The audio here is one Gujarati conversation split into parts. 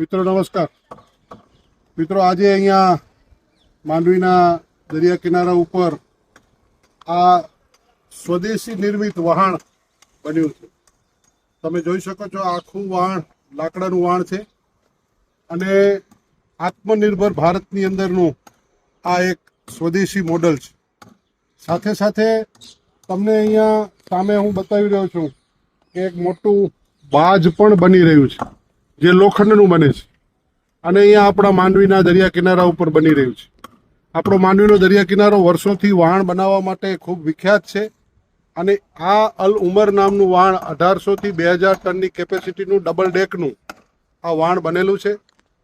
મિત્રો, નમસ્કાર. મિત્રો, આજે અહીંયા માંડવીના દરિયા કિનારા ઉપર આ સ્વદેશી નિર્મિત વહાણ બન્યું છે. તમે જોઈ શકો છો, આખું વહાણ લાકડાનું વહાણ છે અને આત્મનિર્ભર ભારતની અંદરનું આ એક સ્વદેશી મોડલ છે. સાથે સાથે તમને અહીંયા સામે હું બતાવી રહ્યો છું કે એક મોટું બાજ પણ બની રહ્યું છે. જે લોખંડનું બને છે. અને અહીંયા આપણા માંડવીના દરિયા કિનારા ઉપર બની રહ્યું છે. આપણો માંડવીનો દરિયા કિનારો વર્ષોથી વહાણ બનાવવા માટે ખૂબ વિખ્યાત છે. અને આ અલ ઉમર નામનું વાણ અઢારસોથી બે હજાર ટનની કેપેસિટીનું ડબલ ડેકનું આ વાણ બનેલું છે.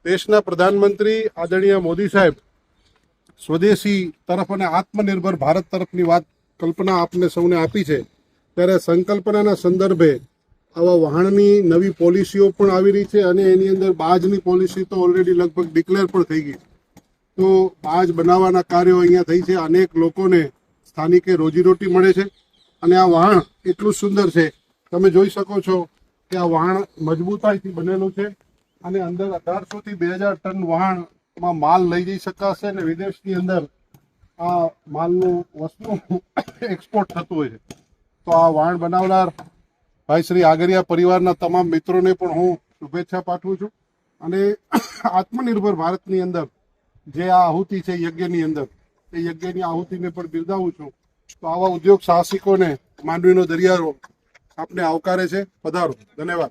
દેશના પ્રધાનમંત્રી આદરણીય મોદી સાહેબ, સ્વદેશી તરફ અને આત્મનિર્ભર ભારત તરફની વાત કલ્પના આપને સૌને આપી છે. ત્યારે સંકલ્પનાના સંદર્ભે આવા વહાણની નવી પોલિસીઓ પણ આવી રહી છે અને એની અંદર બાજની પોલિસી તો ઓલરેડી લગભગ ડિક્લેર પણ થઈ ગઈ તો બાજ બનાવવાના કાર્યો અહીંયા થઈ છે. અનેક લોકોને સ્થાનિકે રોજીરોટી મળે છે અને આ વહાણ એટલું સુંદર છે. તમે જોઈ શકો છો કે આ વહાણ મજબૂતાઈથી બનેલું છે અને અંદર અઢારસોથી બે હજાર ટન વહાણમાં માલ લઈ જઈ શકાશે અને વિદેશની અંદર આ માલનું વસ્તુ એક્સપોર્ટ થતું હોય છે. તો આ વહાણ બનાવનાર ભાઈ શ્રી આગરિયા પરિવારના તમામ મિત્રોને પણ હું શુભેચ્છા પાઠવું છું અને આત્મનિર્ભર ભારતની અંદર જે આ આહુતિ છે યજ્ઞની અંદર, એ યજ્ઞની આહુતિને પણ બિરદાવું છું. તો આવા ઉદ્યોગ સાહસિકોને, માંડવીનો દરિયારો આપને આવકારે છે. પધારો. ધન્યવાદ.